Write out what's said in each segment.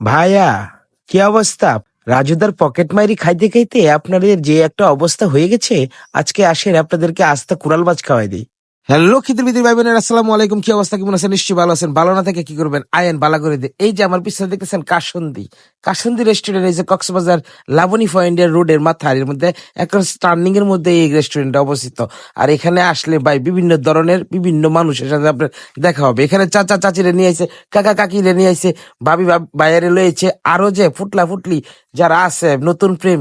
ভাইয়া কি অবস্থা রাজুদার পকেট মারি খাইতে খাইতে আপনাদের যে একটা অবস্থা হয়ে গেছে আজকে আসেন আপনাদেরকে আস্তা কুড়াল মাছ খাওয়াই দিই হ্যালো, খিদির ভাই বোনের আসসালামু আলাইকুম। কি অবস্থা? কেমন আছেন? নিশ্চয়ই ভালো আছেন। ভালো না থেকে কি করবেন? আয়েন, বালা করে দিয়ে এই যে আমার পিছনে দেখতেছেন কাসন্দি। কাসন্দি রেস্টুরেন্ট এই যে কক্সবাজার লাবণী পয়েন্টের রোডের মাথার এর মধ্যে এখন স্টার্নিং এর মধ্যে এই রেস্টুরেন্টটা অবস্থিত। আর এখানে আসলে ভাই বিভিন্ন ধরনের বিভিন্ন মানুষের সাথে আপনার দেখা হবে। এখানে চাচা চাচিরে নিয়ে আইছে, কাকা কাকিরে নিয়ে আইছে, ভাবি বাইরে লয়েছে আরও যে ফুটলা ফুটলি যারা আছে, নতুন প্রেম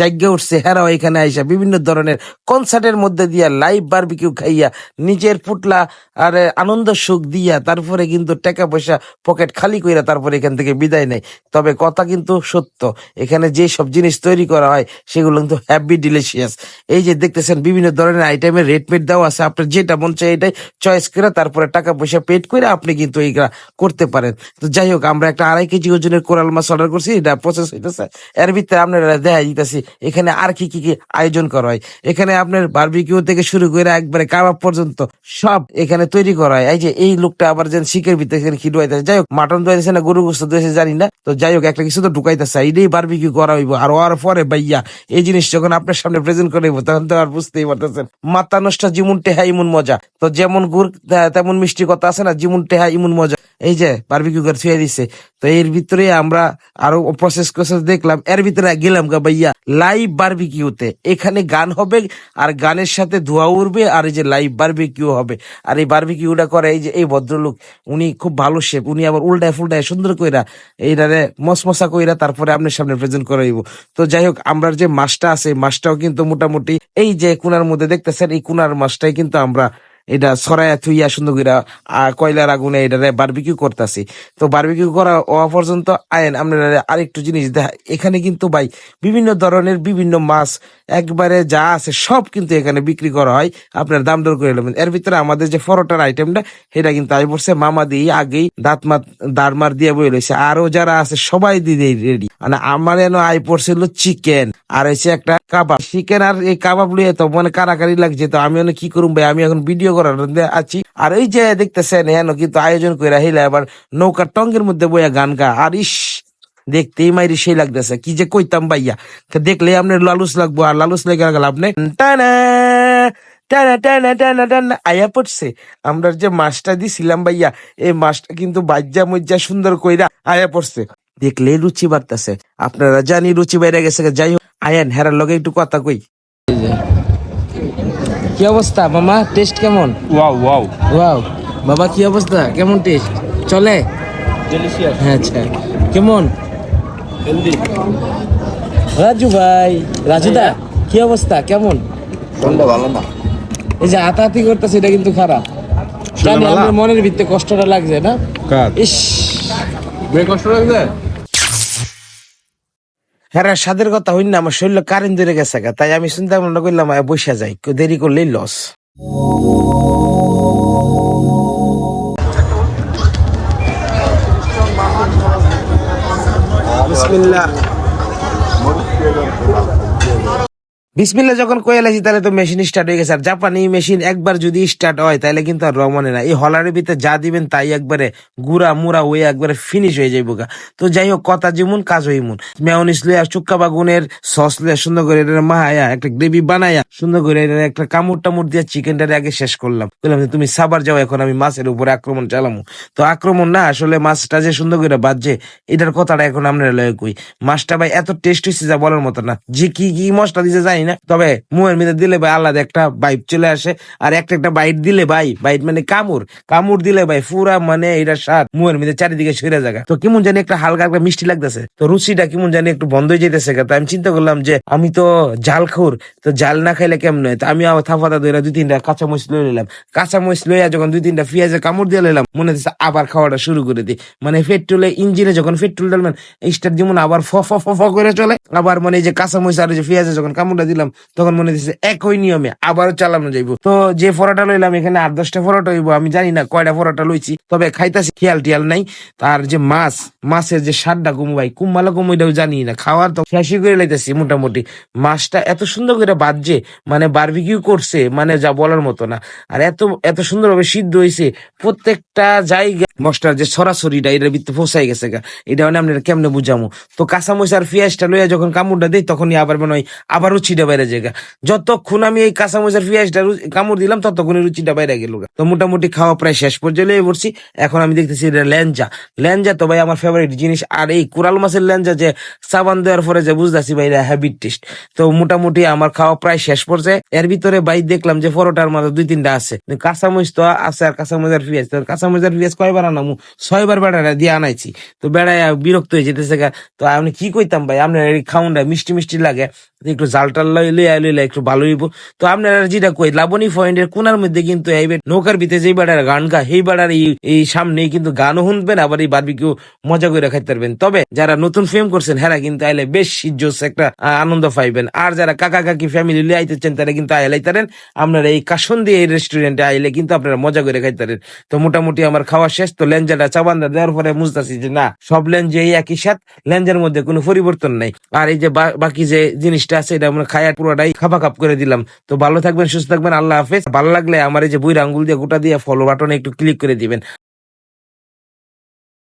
জায়গা উঠছে, হেরাও এখানে আইসা। বিভিন্ন ধরনের কনসার্টের মধ্যে দিয়া লাইভ বারবিকিউ খাইয়া নিজের ফুটলা আর আনন্দ সুখ দিয়া তারপরে কিন্তু টাকা পয়সা পকেট খালি কইরা তারপরে এখান থেকে বিদায় নেয়। তবে কথা কিন্তু সত্য। এখানে যে সব জিনিস তৈরি করা হয়, সেগুলো কিন্তু হ্যাপি ডিলিশিয়াস এই যে দেখতেছেন বিভিন্ন ধরনের আইটেমের রেট মেট দেওয়া আছে, আপনার যেটা মন চায় এটাই চয়েস করে তারপরে টাকা পয়সা পেড করে আপনি কিন্তু এইগুলা করতে পারেন। তো যাই হোক, আমরা একটা আড়াই কেজি ওজনের কোরাল মাছ অর্ডার করছি, এটা প্রসেস হইতেছে। এর ভিতরে আপনারা দেখা দিতেছি, এখানে আর কি কি কি আয়োজন করা হয়। এখানে আপনার বারবিকিউ থেকে শুরু করে একবারে কাবাব পর্যন্ত সব এখানে তৈরি করা হয় এই যে এই লোকটা আবার যেন শিখের ভিতরে কি ডুয়াইতেছে যাই হোক, মাটন ডুয়াইতেছে না গরু গোস্ত ডুয়াইছে জানি না। তো যাই হোক, একটা কিছু তো ঢুকাইতেছে। এইটাই বারবিকিউ করা হইব। আর ওর পরে ভাইয়া, এই জিনিস যখন আপনার সামনে প্রেজেন্ট করে তখন তো আর বুঝতেই পারতেছেন। মাতা নষ্ট যেমন টেহা, ইমুন মজা। তো যেমন গুড় তেমন মিষ্টি কথা আছে না যেমন টেহা, ইমুন মজা। এই যে বারবিকিউ করে ছুঁয়ে দিছে। তো এর ভিতরে আমরা আরও প্রসেস প্রসেস দেখলাম। এর ভিতরে গেলাম গা ভাইয়া লাইভ বারবিকিউতে এখানে গান হবে আর গানের সাথে ধোয়া উঠবে আর এই যে লাইভ বারবিকিউ হবে। আর এই বারবিকিউটা করে এই যে এই ভদ্রলোক, উনি খুব ভালো শেফ উনি আবার উল্টায় ফুলটায় সুন্দর কইরা এইটারে মসমসা কইরা তারপরে আপনার সামনে প্রেজেন্ট করাইব। তো যাই হোক আমরা যে মাছটা আছে, মাছটাও কিন্তু মোটামুটি এই যে কুনার মধ্যে দেখতেছেন, এই কুনার মাছটাই কিন্তু আমরা এটা ছড়াইয়া থুইয়া সুন্দর আহ, কয়লার আগুনে এটা বারবিকিউ করতেছি। তো বারবিকিউ করা হওয়া পর্যন্ত আইন আপনারা আরেকটু জিনিস দেখা এখানে কিন্তু ভাই বিভিন্ন ধরনের বিভিন্ন মাছ একবারে যা আছে সব কিন্তু এখানে বিক্রি করা হয় আপনার দাম দর করে নেবেন। এর ভিতরে আমাদের যে ফরোটার আইটেমটা সেটা কিন্তু আই পড়ছে মামা দিয়ে আগেই দাঁত মাত দাঁড়মার দিয়ে বই রয়েছে আরও যারা আছে সবাই দিয়ে রেডি মানে আমার এন আই পড়ছিল চিকেন আর হচ্ছে একটা কাবাব। চিকেন আর এই কাবাব লইয়ে তো মানে কারাকারি লাগছে তো আমি অনেক কি করুম ভাই? আমি এখন ভিডিও করার আছি। আর যে দেখতেছেন কিন্তু আয়োজন করে নৌকার টঙ্গের মধ্যে বইয়া গান গা। আর ইস, দেখতেই মাইরি সেই লাগতেছে। কি যে কইতাম দেখলে লালুস লাগবো, আর লালুস লেগে টানা আয়া পড়ছে। আমরা যে মাছটা দিছিলাম ভাইয়া, এই মাছটা কিন্তু বাজ্যা মজ্জা সুন্দর কইরা আয়া পড়ছে। দেখলে রুচি বাড়তেছে। আপনারা জানি রুচি বাইরে গেছে যাই হোক, আয়ান, হেরার লগে একটু কথা কই। কি অবস্থা মামা? টেস্ট কেমন? Wow wow. ওয়াও। বাবা কি অবস্থা? কেমন টেস্ট চলে? ডেলিশিয়াস হ্যাঁ আচ্ছা। কেমন? হেলদি রাজু ভাই রাজুদা কি অবস্থা? কেমন? কোনটা ভালো না। এই যে আতাহাতি করতেছে এটা কিন্তু খারাপ। জানি আমার মনের ভিতরে কষ্টটা লাগছে না? কার? ইস। বে কষ্ট লাগছে? হ্যাঁ স্বাদের কথা হইন না, আমার শরীর কারেন্ট ধরে গেছে তাই আমি চিন্তা ভাবনা করলাম বসে যাই দেরি করলেই লস বিসমিল্লাহ। বিসমিল্লা যখন কয়ে লাইছি, তাহলে তো মেশিন স্টার্ট হয়ে গেছে। আর জাপানি মেশিন একবার যদি স্টার্ট হয়, তাহলে কিন্তু আর রমনে না। এই হলারের ভিতরে যা দিবেন, তাই একবারে গুড়া মুড়া হয়ে একবারে ফিনিশ হয়ে যাইব গা। তো যাই হোক, কথা যেমন, কাজ হইমুন। মেয়নিস লইয়া চুক্কা বাগুনের সস লইয়া, সুন্দর করে এটা মাহায়া একটা গ্রেভি বানায়া সুন্দর করে এটা একটা কামড় টামড় দিয়ে চিকেনটারে আগে শেষ করলাম। বললাম তুমি সাবার যাও, এখন আমি মাছের উপরে আক্রমণ চালামু। তো আক্রমণ না, আসলে মাছটা যে সুন্দর করে বাজছে, এটার কথাটা এখন আমরা লয়ে কই। মাছটা ভাই এত টেস্ট হয়েছে যা বলার মতো না। যে কি কি মশলা দিতে জানি না? তবে মুয়ের মধ্যে দিলে ভাই আলাদা একটা বাইট চলে আসে। আর একটা একটা বাইট দিলে ভাই বাইট মানে কামড়। কামড় দিলে ভাই পুরা মানে এটা স্বাদ। মুয়ের মধ্যে চারিদিকে সরে জায়গা। তো কেমন জানি একটা হালকা একটা মিষ্টি লাগতেছে। তো রুচিটা কেমন জানি একটু বন্ধ হয়ে যেতেছে তো আমি চিন্তা করলাম যে, আমি তো জাল খাওর তো জাল না খাইলে কেমন হয়? তো আমি আবার থাফাতা ধরে দুই তিনটা কাঁচা মরিচ লয়ে নিলাম। কাঁচা মরিচ লইয়া যখন দুই তিনটা পেঁয়াজে কামড় দিয়ে নিলাম মনে হচ্ছে আবার খাওয়াটা শুরু করে দিই। মানে পেট্রোলে, ইঞ্জিনে যখন পেট্রোল ডালবেন স্টার যেমন আবার ফ ফ ফ করে চলে, আবার মানে যে কাঁচা মরিচ আর যে পেঁয়াজে যখন কামড়টা দিলাম দিলাম, তখন মনে দিচ্ছে একই নিয়মে আবারও চালানো যাইব। তো যে ফোরাটা লইলাম, এখানে আট, দশটা ফোরাটা হইব, আমি জানি না কয়টা ফোরাটা লইছি, তবে খাইতাছি, খেয়াল টিয়াল নাই। তার যে মাছ, মাছের যে স্বাদটা কুমু ভাই কুম্বালা কুমু এটাও জানি না, খাওয়ার তো শেষই করে লাইতেছি মোটামুটি। মাছটা এত সুন্দর করে বাজছে মানে বারবিকিউ করছে মানে যা বলার মতো না। আর এত এত সুন্দরভাবে সিদ্ধ হয়েছে প্রত্যেকটা জায়গা মশলার যে সরাসরিটা, এটার ভিতরে ফসাই গেছে গা। এটা মানে আমরা কেমনে বুঝামো? তো কাঁচামরিচ আর পেঁয়াজটা লইয়া যখন কামড়টা দিই, তখনই আবার মনে হয় আবারও রুচিটা বাইরে জায়গা যতক্ষণ আমি এই কাঁচামরিচ আর পেঁয়াজটা কামড় দিলাম ততক্ষণই রুচিটা বাইরে গেল তো মোটামুটি খাওয়া প্রায় শেষ পর্যায়ে পড়ছি। এখন আমি দেখতেছি এটা ল্যাঞ্জা। ল্যাঞ্জা তো ভাই আমার ফেভারিট জিনিস। আর এই কোরাল মাছের ল্যাঞ্জা যে সাবান দেওয়ার পরে যে বুঝতেছি ভাই, এটা হ্যাবিট টেস্ট তো মোটামুটি আমার খাওয়া প্রায় শেষ পর্যায়ে। এর ভিতরে ভাই দেখলাম যে পরোটার মধ্যে দুই তিনটা আছে। কাঁচামরিচ তো আছে আর কাঁচামরিচ আর পেঁয়াজ। তো কাঁচামরিচ আর পেঁয়াজ কয়বার আনামু? ছয়বার বেড়াটা দিয়ে আনাইছি। তো বেড়ায় বিরক্ত হয়ে যেতেছে তো আমি কি কইতাম ভাই, আপনার খাউনটা মিষ্টি মিষ্টি লাগে। একটু জাল টাল লই লইয়া লইলে একটু ভালো হইব। তো আপনারা যেটা কই? লাবণী পয়েন্টের কোনার মধ্যে কিন্তু নৌকার ভিতরে যেই বেড়ার গান গা, সেই বেড়ার এই সামনেই কিন্তু গানও শুনবেন, আবার এই বারবিকিউ মজা করে খাইতে পারবেন। তবে যারা নতুন ফেম করছেন, হেরা কিন্তু আইলে বেশ জোস একটা আনন্দ পাইবেন। আর যারা কাকা কাকি ফ্যামিলি লিয়ে আইতেছেন, তারা কিন্তু আইলাই তারেন আপনারা এই কাশন দিয়ে এই রেস্টুরেন্টে আইলে কিন্তু আপনারা মজা করে খাইতে পারেন। তো মোটামুটি আমার খাওয়া শেষ। তো লেঞ্জাটা চাবান্দা দেওয়ার পরে বুঝতেছি যে না, সব লেঞ্জে একই সাথ লেঞ্জের মধ্যে কোনো পরিবর্তন নাই। আর এই যে বাকি যে জিনিসটা আছে, এটা আমরা খায়া পুরোটাই খাপা খাপ করে দিলাম। তো ভালো থাকবেন, সুস্থ থাকবেন, আল্লাহ হাফেজ। ভালো লাগলে আমার এই যে বইরা আঙ্গুল দিয়ে গোটা দিয়ে ফলো বাটনে একটু ক্লিক করে দিবেন।